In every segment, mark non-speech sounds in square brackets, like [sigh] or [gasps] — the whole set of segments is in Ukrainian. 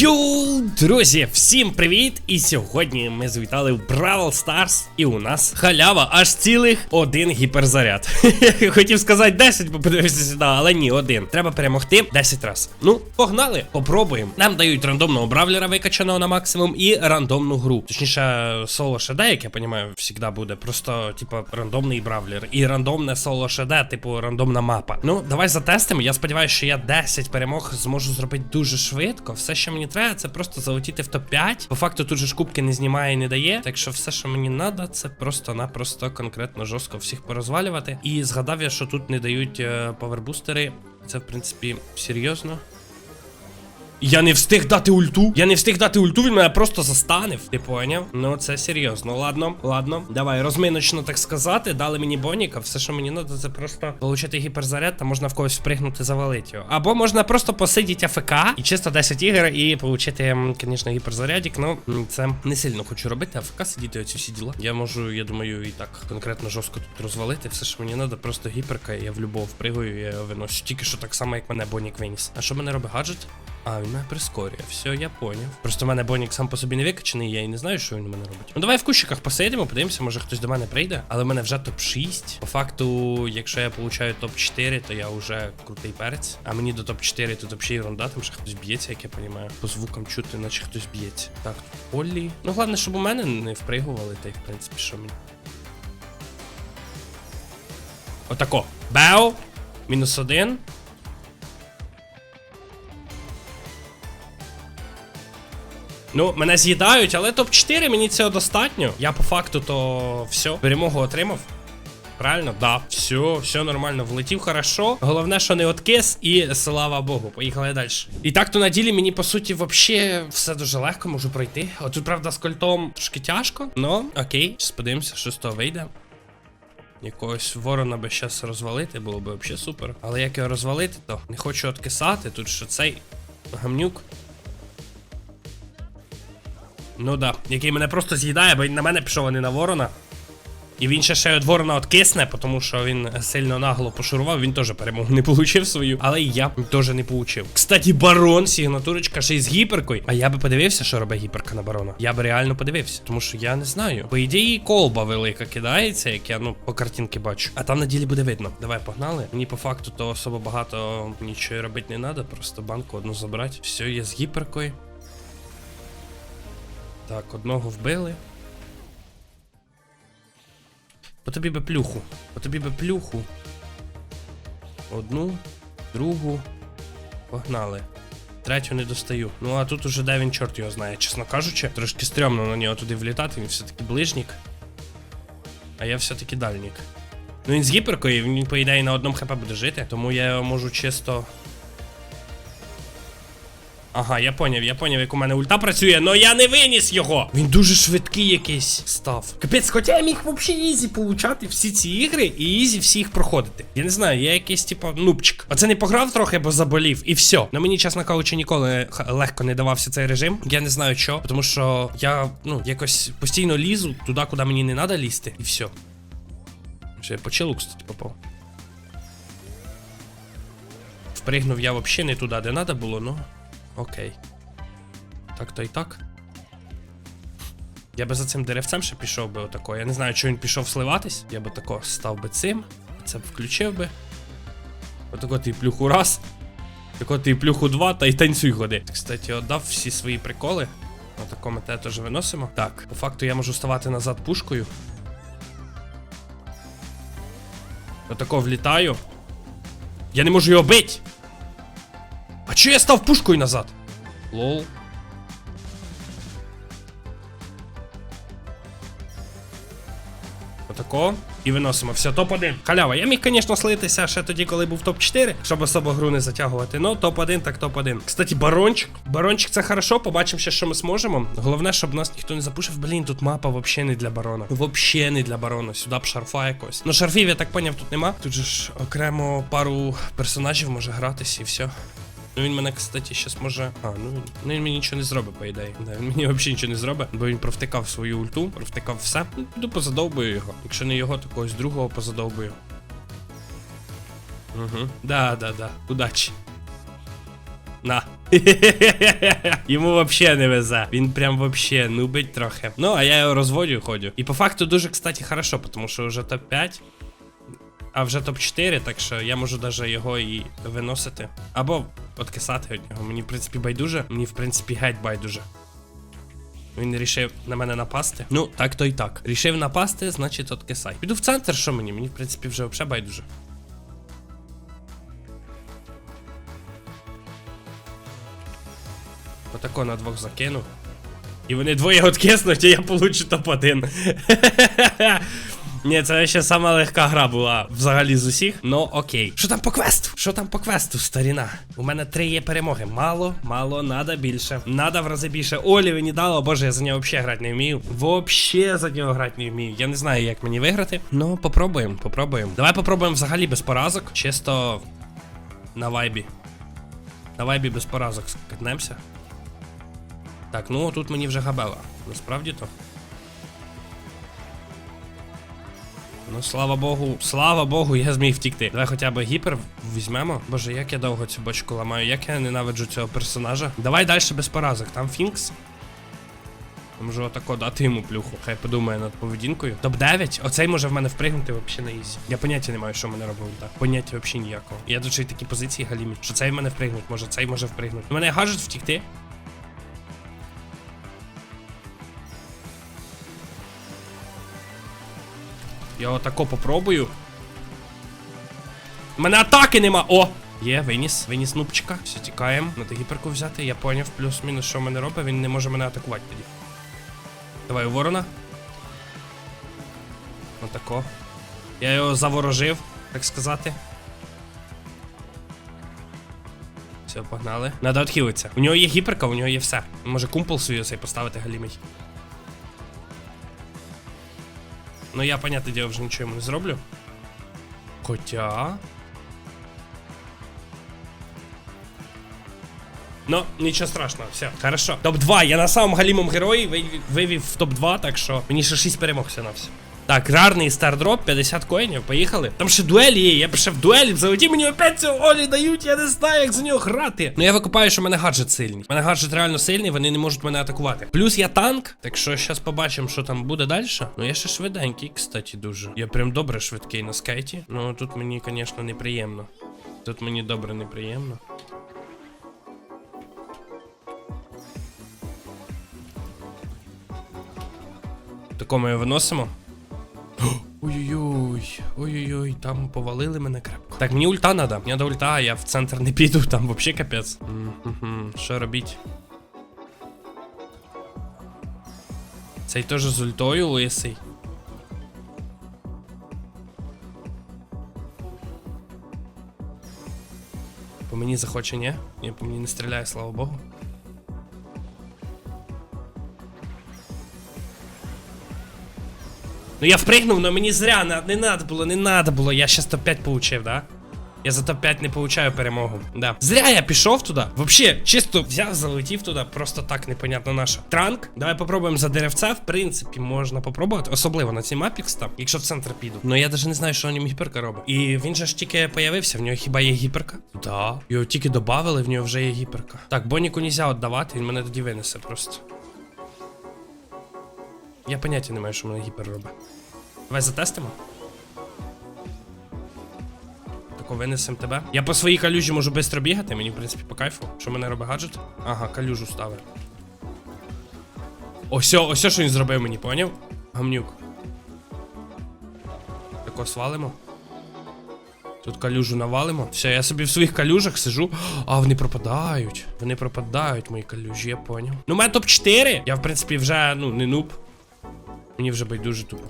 Йоу, друзі, всім привіт! І сьогодні ми завітали в Бравл Старс, і у нас халява аж цілих один гіперзаряд. [laughs] Хотів сказати 10, бо подивився сюди, але ні, один. Треба перемогти 10 разів. Ну, погнали, попробуємо. Нам дають рандомного бравлера викачаного на максимум і рандомну гру. Точніше, соло ШД, як я розумію, завжди буде. Просто, типу, рандомний бравлер. І рандомне соло ШД, типу, рандомна мапа. Ну, давай затестимо. Я сподіваюся, що я 10 перемог зможу зробити дуже швидко. Все, що мені треба, це просто залетіти в топ-5. По факту тут же ж кубки не знімає і не дає. Так що все, що мені треба, це просто-напросто конкретно жорстко всіх порозвалювати. І згадав я, що тут не дають е, павербустери. Це, в принципі, серйозно. Я не встиг дати ульту. Я не встиг дати ульту, він мене просто застанив. Ти поняв? Ну це серйозно. Ладно, ладно. Давай, розминочно так сказати. Дали мені боніка. Все, що мені треба, це просто отримати гіперзаряд, та можна в когось впригнути, завалити його. Або можна просто посидіти АФК і чисто 10 ігор і отримати, звісно, гіперзарядик. Ну це не сильно хочу робити. АФК сидіти оці всі діла. Я можу, я думаю, і так конкретно жорстко тут розвалити. Все, що мені треба, просто гіперка, я в любов впригую, і я виношу. Тільки що так само, як мене бонік виніс. А що мене робить гаджет? А, він мене прискорює. Все, я поняв. Просто в мене Бонік сам по собі не викачаний, я і не знаю, що він у мене робить. Ну давай в кущиках посидимо, подивимося, може хтось до мене прийде. Але в мене вже топ-6. По факту, якщо я получаю топ-4, то я вже крутий перець. А мені до топ-4 то взагалі ерунда, там ще хтось б'ється, як я розумію. По звукам чути, наче хтось б'ється. Так, Оллі. Ну, головне, щоб у мене не впригували, та й в принципі, що мені. Отако. Бео. Мінус один. Ну, мене з'їдають, але топ-4 мені цього достатньо. Я по факту то все, перемогу отримав. Правильно? Да. Все, все нормально, влетів хорошо. Головне, що не откис, і слава Богу, поїхали далі. І так то на ділі мені по суті вообще все дуже легко можу пройти. От правда, з кольтом трошки тяжко. Ну, окей, Щас подивимося, що з того вийде. Якогось ворона би щас розвалити, було б взагалі супер. Але як його розвалити, то не хочу откисати. Тут що цей гамнюк. Ну да, який мене просто з'їдає, бо він на мене пішов, а не на ворона. І він ще ще від ворона откисне, тому що він сильно нагло пошурував, він теж перемогу не получив свою, але і я теж не получив. Кстати, барон, сигнатурочка ще й з гіперкою. А я би подивився, що робить гіперка на барона. Я би реально подивився, тому що я не знаю. По ідеї, колба велика кидається, як я ну по картинки бачу. А там на ділі буде видно. Давай погнали. Мені по факту то особо багато нічого робити не треба, просто банку одну забрати. Все, я з гіперкою. Так, одного вбили. По тобі би плюху. По тобі би плюху. Одну, другу. Погнали. Третю не достаю. Ну а тут уже де він чорт його знає, чесно кажучи. Трошки стрьомно на нього туди влітати, він все-таки ближнік. А я все-таки дальнік. Ну він з гіперкою, він, по ідеї, на одному хп буде жити, тому я його можу чисто. Ага, я поняв, я поняв, як у мене ульта працює, но я не виніс його. Він дуже швидкий якийсь став. Капець, хоча я міг взагалі ізі получати всі ці ігри і ізі всіх проходити. Я не знаю, я якийсь, типу, нубчик. Оце не пограв трохи, бо заболів, і все. На мені, чесно кажучи, ніколи легко не давався цей режим. Я не знаю що, тому що я, ну, якось постійно лізу туди, куди мені не треба лізти, і все. Ще я по челу, кстати, попав. Впригнув я взагалі не туди, де треба було, ну. Окей. Так то і так. Я би за цим деревцем ще пішов би отако. Я не знаю, чи він пішов сливатись. Я би тако став би цим. Це б включив би. Отако ти плюху раз. Тако ти плюху два, та й танцюй ходи. Кстати, отдав всі свої приколи. Отако ми те теж виносимо. Так, по факту я можу ставати назад пушкою. Отако влітаю. Я не можу його бити! А чого я став пушкою назад? Лол. Отако. І виносимо. Все, топ-1. Халява. Я міг, звісно, слитися ще тоді, коли був топ-4, щоб особо гру не затягувати. Ну, топ-1, так топ-1. Кстати, барончик. Барончик це хорошо, побачимо ще, що ми зможемо. Головне, щоб нас ніхто не запушив. Блін, тут мапа взагалі не для барона. Взагалі не для барона. Сюди б шарфа якось. Ну, шарфів, я так поняв, тут нема. Тут же ж окремо пару персонажів може гратись і все. Ну він мене, кстати, щас може. А, ну він, ну він мені нічого не зробить, по ідеї. Да, він мені взагалі нічого не зробить, бо він провтикав свою ульту, провтикав все. Ну, піду позадовбую його. Якщо не його, то когось другого позадовбую. Угу. Да, да, да. Удачі. На. [laughs] Йому вообще не везе. Він прям вообще нубить трохи. Ну, а я його розводю ходжу. І по факту дуже, кстати, хорошо, тому що вже топ-5. А вже топ-4, так що я можу даже його і виносити. Або откисати від нього. Мені, в принципі, байдуже. Мені, в принципі, геть байдуже. Він рішив на мене напасти. Ну, так то і так. Рішив напасти, значить откисай. Піду в центр, що мені? Мені, в принципі, вже взагалі байдуже. Отако на двох закину. І вони двоє [laughs] откиснуть, а я получу топ-1. [laughs] Ні, це ще сама легка гра була взагалі з усіх. Ну окей. Що там по квесту? Що там по квесту, старіна? У мене три є перемоги. Мало, мало, надо більше. Надо в рази більше. Олі мені дало, боже, я за нього взагалі грати не вмію. Вообще за нього грати не вмію. Я не знаю, як мені виграти. Ну, попробуємо, попробуємо. Давай попробуємо взагалі без поразок. Чисто на вайбі. На вайбі без поразок скатнемося. Так, ну тут мені вже габела. Насправді то. Ну, слава Богу, слава Богу, я зміг втікти. Давай хоча б гіпер візьмемо. Боже, як я довго цю бочку ламаю, як я ненавиджу цього персонажа. Давай далі без поразок. Там Фінкс. Я Можу отако дати йому плюху. Хай подумає над поведінкою. Топ-9. Оцей може в мене впригнути взагалі на ісі. Я поняття не маю, що мене робив так. Поняття взагалі ніякого. Я тут ще такі позиції галімі. Що цей в мене впригнуть, може цей може впригнути. У мене гаджет втікти. Я отако попробую. У мене атаки нема. О! Є, виніс, виніс нубчика. Все, тікаємо. Надо гіперку взяти. Я поняв плюс-мінус, що в мене робить. Він не може мене атакувати тоді. Давай у ворона. Отако. Я його заворожив, так сказати. Все, погнали. Надо відхилитися. У нього є гіперка, у нього є все. Може кумпол свій цей поставити галімий. Ну я, понятное дело, вже нічого йому не зроблю. Хоча. Ну, нічого страшного, все, хорошо. Топ-2, я на самом галімом герої вивів в топ-2, так що мені ще 6 перемог все на все. Так, рарний стардроп, 50 коїнів, поїхали. Там ще дуелі є, я б ще в дуелі залеті, мені опять цього Олі дають, я не знаю, як за нього грати. Ну я викупаю, що мене гаджет сильний. У мене гаджет реально сильний, вони не можуть мене атакувати. Плюс я танк, так що зараз побачимо, що там буде далі. Ну я ще швиденький, кстати, дуже. Я прям добре швидкий на скейті. Ну тут мені, звісно, неприємно. Тут мені добре неприємно. Тако ми виносимо. [gasps] Ой-ой-ой, ой-ой-ой, там повалили мене крепко. Так, мені ульта надо. Мені до ульта, я в центр не піду, [laughs] там вообще капець. Що робіть? Цей теж з ультою лисий. По мені захоче, ні? Ні, по мені не стріляє, слава Богу. Ну я впригнув, але мені зря не, надо було, не надо було. Я щас топ-5 получив, да? Я за топ-5 не получаю перемогу. Да. Зря я пішов туди. Вообще, чисто взяв, залетів туди, просто так непонятно наша. Транк. Давай попробуємо за деревця. В принципі, можна попробувати. Особливо на цій мапі, кстати, якщо в центр піду. Ну я навіть не знаю, що на ньому гіперка робить. І він же ж тільки появився, в нього хіба є гіперка? Да. Його тільки додавали, в нього вже є гіперка. Так, Боніку нельзя віддавати, він мене тоді винесе просто. Я поняття не маю, що мене гіпер робить. Давай затестимо. Тако винесем тебе. Я по своїй калюжі можу швидко бігати, мені, в принципі, по кайфу. Що мене робить гаджет? Ага, калюжу ставив. Ось, ось, що він зробив мені, поняв? Гамнюк. Тако свалимо. Тут калюжу навалимо. Все, я собі в своїх калюжах сижу. А, вони пропадають. Вони пропадають, мої калюжі, я поняв. Ну, у мене топ-4. Я, в принципі, вже, ну, не нуб. Мені вже байдуже тупо.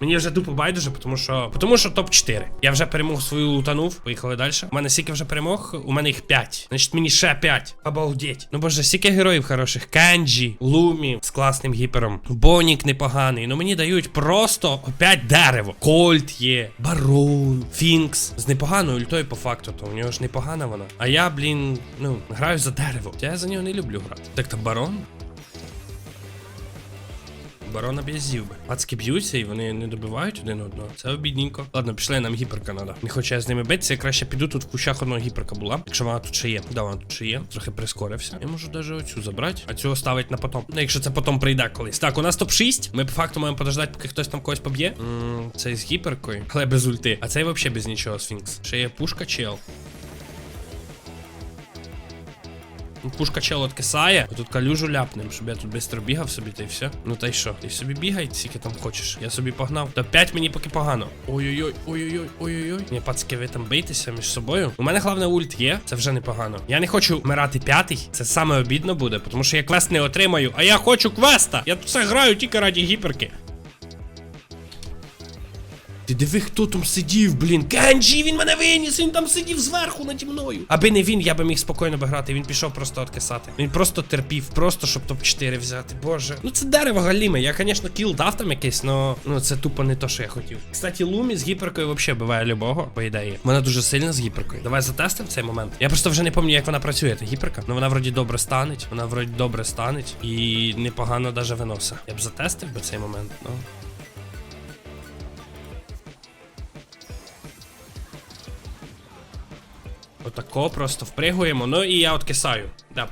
Мені вже тупо байдуже, тому що. Тому що топ-4. Я вже перемог свою лутанув. Поїхали далі. У мене стільки вже перемог, у мене їх 5. Значить, мені ще 5. Обалдеть. Ну боже, стільки героїв хороших. Кенджі, Лумі з класним гіпером. Бонік непоганий. Ну мені дають просто опять дерево. Кольт є, Барон, Фінкс. З непоганою ультою по факту, то у нього ж непогана вона. А я, блін, ну, граю за дерево. Я за нього не люблю грати. Так то барон? Барона б я би. Пацки б'ються і вони не добивають один одного. Це обідненько. Ладно, пішли, нам гіперка надо. Не хочу я з ними битися, я краще піду тут в кущах одного гіперка була. Якщо вона тут ще є. Да, вона тут ще є. Трохи прискорився. Я можу навіть оцю забрати, а цю оставить на потом. Ну, якщо це потом прийде колись. Так, у нас топ-6. Ми по факту маємо подождати, поки хтось там когось поб'є. М, Цей з гіперкою, але без ульти. А цей взагалі без нічого, сфінкс. Ще є пушка чел. Ну, Пушка чел откисає, тут калюжу ляпнем, щоб я тут швидко бігав собі, та й все. Ну та й що? Ти собі бігай, скільки там хочеш. Я собі погнав. Та 5 мені поки погано. Ой-ой-ой, ой-ой-ой, ой-ой-ой. Ні, ви там бийтеся між собою. У мене головне ульт є, це вже непогано. Я не хочу вмирати п'ятий. Це саме обідно буде, тому що я квест не отримаю, а я хочу квеста. Я тут все граю тільки раді гіперки. Ти диви, хто там сидів, блін. Кенджі, він мене виніс, він там сидів зверху наді мною. Аби не він, я би міг спокійно би грати. Він пішов просто откисати. Він просто терпів, просто щоб топ-4 взяти. Боже. Ну це дерево галіме. Я, звісно, кіл дав там якийсь, но ну це тупо не то, що я хотів. Кстати, Лумі з гіперкою взагалі буває любого, по ідеї. Вона дуже сильна з гіперкою. Давай затестимо цей момент. Я просто вже не пам'ятаю, як вона працює, та гіперка. Ну вона вроді добре станеть. Вона вроді добре станеть. І непогано даже виносить. Я б затестив би цей момент, ну. Отако просто впригуємо. Ну і я откисаю. Даб.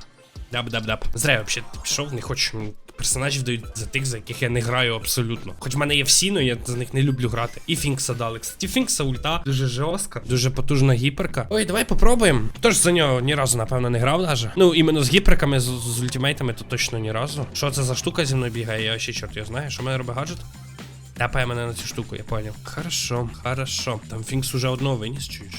Даб, даб, даб. Зря я взагалі пішов, не хочу. Персонажів дають за тих, за яких я не граю абсолютно. Хоч в мене є всі, але я за них не люблю грати. І Фінкса дали. Кстати, Фінкса ульта дуже жорстка, дуже потужна гіперка. Ой, давай попробуємо. Тож за нього ні разу, напевно, не грав даже. Ну, іменно з гіперками, з, з ультимейтами, то точно ні разу. Що це за штука зі мною бігає? Я ще чорт я знаю, що в мене робить гаджет? Тепає мене на цю штуку, я поняв. Хорошо, хорошо. Там Фінкс уже одного виніс, чуєш?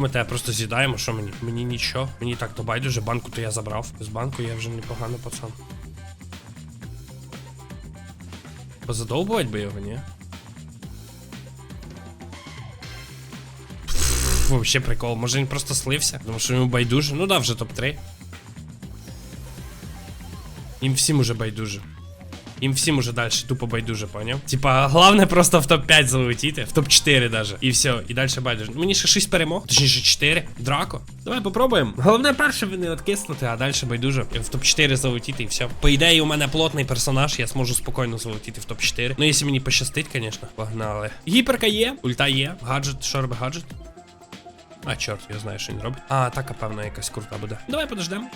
Ми тебе просто з'їдаємо, що мені? Мені нічого. Мені так то байдуже, банку то я забрав. З банку я вже непогано пацан. Позадовбувати би його, ні? Вообще прикол. Може він просто слився, тому що йому байдуже. Ну да, вже топ-3. Їм всім уже байдуже. Їм всім уже далі тупо байдуже, поняв? Типа, головне просто в топ-5 залетіти, в топ-4 даже. І все, і далі байдуже. Мені ще 6 перемог, точніше 4. Драко. Давай попробуємо. Головне перше не откиснути, а далі байдуже. В топ-4 залетіти і все. По ідеї, у мене плотний персонаж, я зможу спокійно залетіти в топ-4. Ну, якщо мені пощастить, звісно. Погнали. Гіперка є, ульта є, гаджет, робить гаджет? А, чорт, я знаю, що він робить. А, атака, певно, якась крута буде. Давай подождемо.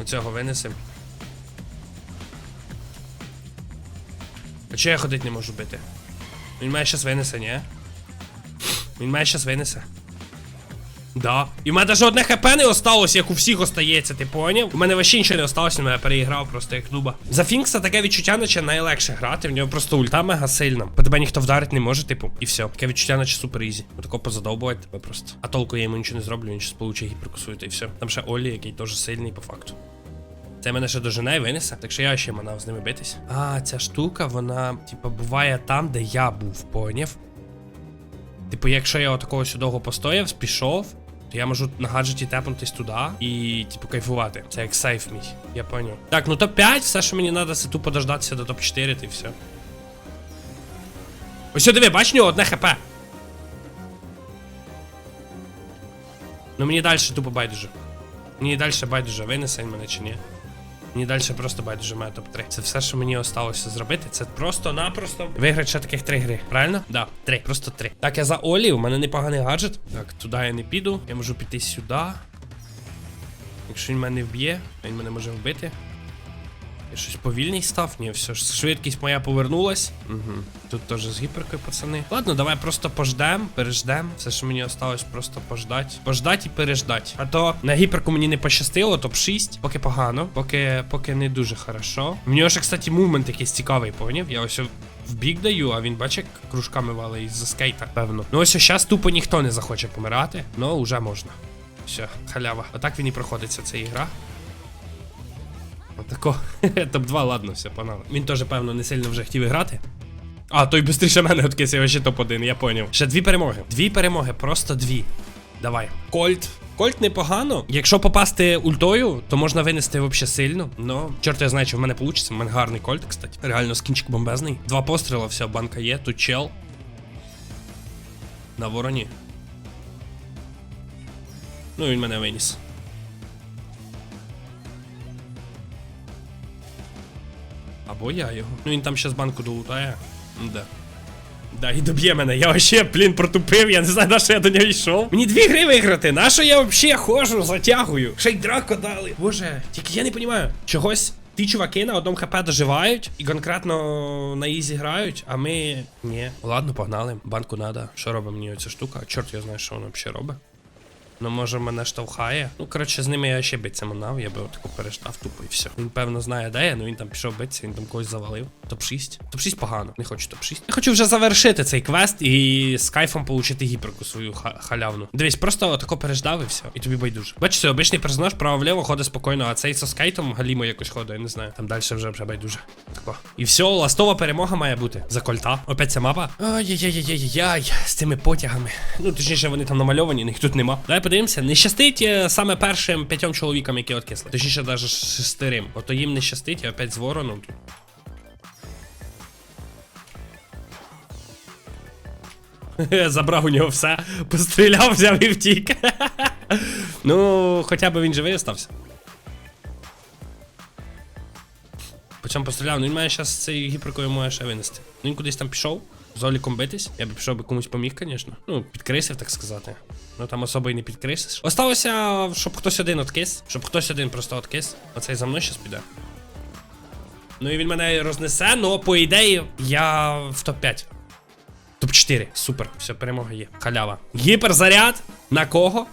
Оцього винесем. А чого я ходити не можу бити? Він має щас винесе, ні? Він має щас винесе. Да. І в мене навіть одне хп не осталось, як у всіх остається, ти поняв? У мене вообще нічого не осталось, він мене переіграв просто як нуба. За Фінкса таке відчуття, наче найлегше грати, в нього просто ульта мега сильна. По тебе ніхто вдарити не може, типу, і все. Таке відчуття, наче супер ізі. Отако позадовбувати тебе просто. А толку я йому нічого не зроблю, він щас получить гіперкусує, і все. Там ще Олі, який теж сильний по факту. Це мене ще дожене і винесе, так що я ще манав з ними битись. А, ця штука, вона, типа, буває там, де я був, поняв? Типу, якщо я отакого сюди довго постояв, пішов, то я можу на гаджеті тепнутись туди і, типу, кайфувати. Це як сейф мій, я поняв. Так, ну топ-5, все, що мені треба, це тупо дождатися до топ-4, та і все. Ось диви, бач, нього одне хп. Ну мені далі тупо байдуже. Мені далі байдуже, винесе мене чи ні. Мені далі просто байдуже має топ-3. Це все, що мені осталося зробити. Це просто-напросто виграти ще таких три гри. Правильно? Да, три, просто три. Так, я за Олі, у мене непоганий гаджет. Так, туди я не піду. Я можу піти сюди. Якщо він мене вб'є, він мене може вбити. Я щось повільний став? Ні, все ж швидкість моя повернулась. Угу. Тут теж з гіперкою, пацани. Ладно, давай просто пождем, переждем. Все, що мені осталось, просто пождать. Пождать і переждать. А то на гіперку мені не пощастило, топ-6. Поки погано, поки поки не дуже хорошо. В нього ж, кстати, мувмент якийсь цікавий, поняв? Я ось в бік даю, а він бачить, як кружками валить із-за скейта, певно. Ну ось зараз тупо ніхто не захоче помирати, ну вже можна. Все, халява. Отак він і проходиться ця ігра. Отако. [laughs] Топ-2, ладно, все, погнали. Він теж, певно, не сильно вже хотів грати. А, той быстріше мене откис, я ще топ-1, я поняв. Ще дві перемоги. Дві перемоги, просто дві. Давай. Кольт. Кольт непогано. Якщо попасти ультою, то можна винести взагалі сильно. Ну, чорт я знаю, чи в мене вийде. У мене гарний кольт, кстати. Реально скінчик бомбезний. Два постріла, все, банка є. Тут чел. На вороні. Ну, він мене виніс. Або я його. Ну він там ще з банку долутає. Да. Да, і доб'є мене. Я вообще, блін, протупив, я не знаю, на що я до нього йшов. Мені дві гри виграти, на що я взагалі ходжу, затягую. Ще й драко дали. Боже, тільки я не розумію. Чогось ті чуваки на одному хп доживають і конкретно на ізі грають, а ми. Ні. Ладно, погнали. Банку надо. Що робить мені оця штука? Чорт, я знаю, що вона взагалі робить. Ну, може, мене штовхає. Ну, коротше, з ними я ще битися манав, я би отаку перештав тупо і все. Він, певно, знає, де я, ну він там пішов битися, він там когось завалив. Топ-6. Топ-6 погано, не хочу топ-6. Я хочу вже завершити цей квест і з кайфом получити гіперку свою ха- халявну. Дивись, просто отако переждав і все. І тобі байдуже. Бачите, обичний персонаж право-вліво ходить спокійно, а цей со скейтом галімо якось ходить, я не знаю. Там далі вже вже байдуже. Тако. І все, ластова перемога має бути. За кольта. Опять ця мапа. Ай-яй-яй-яй-яй, з цими потягами. Ну, точніше, вони там намальовані, їх тут нема. Давай подивимося. Не щастить е, саме першим п'ятьом чоловікам, які откисли. Точніше, навіть шестерим. Ото їм не щастить, і опять з вороном. [laughs] Забрав у нього все, постріляв, взяв і втік. [laughs] ну, хоча б він живий остався. Причому постріляв, ну він має зараз цей гіперкою може ще винести. Ну він кудись там пішов, з Оліком битись. Я б пішов би комусь поміг, звісно. Ну, підкрисив, так сказати. Ну там особо і не підкрисиш. Осталося, щоб хтось один откис, щоб хтось один просто откис. Оцей за мною щас піде. Ну і він мене рознесе, ну по ідеї я в топ-5. Топ-4. Супер. Все, перемога є. Халява. Гіперзаряд. На кого?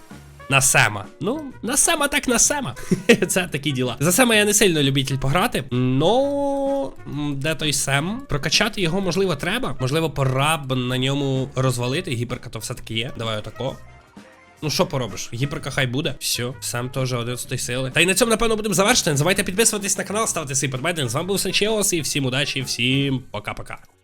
На Сема. Ну, на Сема так на Сема. [laughs] Це такі діла. За Сема я не сильно любитель пограти. М, де той Сем? Прокачати його, можливо, треба. Можливо, пора б на ньому розвалити. Гіперка то все-таки є. Давай отако. Ну, що поробиш? Гіперка хай буде. Все, сам теж 11 сили. Та й на цьому, напевно, будемо завершити. Не забувайте підписуватись на канал, ставити свій подбайден. З вами був Санчеос, і всім удачі, всім пока-пока.